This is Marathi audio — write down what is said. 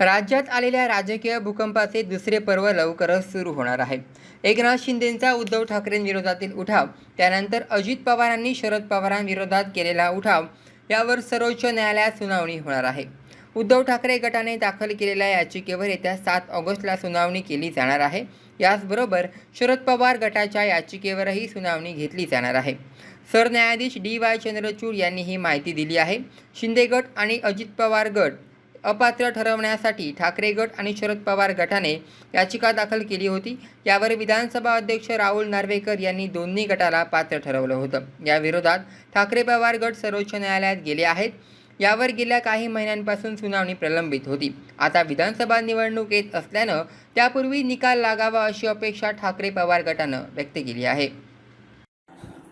राज्यात आलेल्या राजकीय भूकंपाचे दुसरे पर्व लवकरच सुरू होणार आहे. एकनाथ शिंदेंचा उद्धव ठाकरेंविरोधातील उठाव त्यानंतर अजित पवारांनी शरद पवारांविरोधात केलेला उठाव यावर सर्वोच्च न्यायालयात सुनावणी होणार आहे. उद्धव ठाकरे गटाने दाखल केलेल्या याचिकेवर येत्या सात ऑगस्टला सुनावणी केली जाणार आहे. याचबरोबर शरद पवार गटाच्या याचिकेवरही सुनावणी घेतली जाणार आहे. सरन्यायाधीश डी वाय चंद्रचूड यांनी ही माहिती दिली आहे. शिंदे गट आणि अजित पवार गट अपात्र ठरवण्यासाठी ठाकरे गट आणि शरद पवार गटाने याचिका दाखल केली होती. यावर विधानसभा अध्यक्ष राहुल नार्वेकर यांनी दोन्ही गटाला पात्र ठरवलं होतं. याविरोधात ठाकरे पवार गट सर्वोच्च न्यायालयात गेले आहेत. यावर गेल्या काही महिन्यांपासून सुनावणी प्रलंबित होती. आता विधानसभा निवडणूक येत असल्यानं त्यापूर्वी निकाल लागावा अशी अपेक्षा ठाकरे पवार गटानं व्यक्त केली आहे.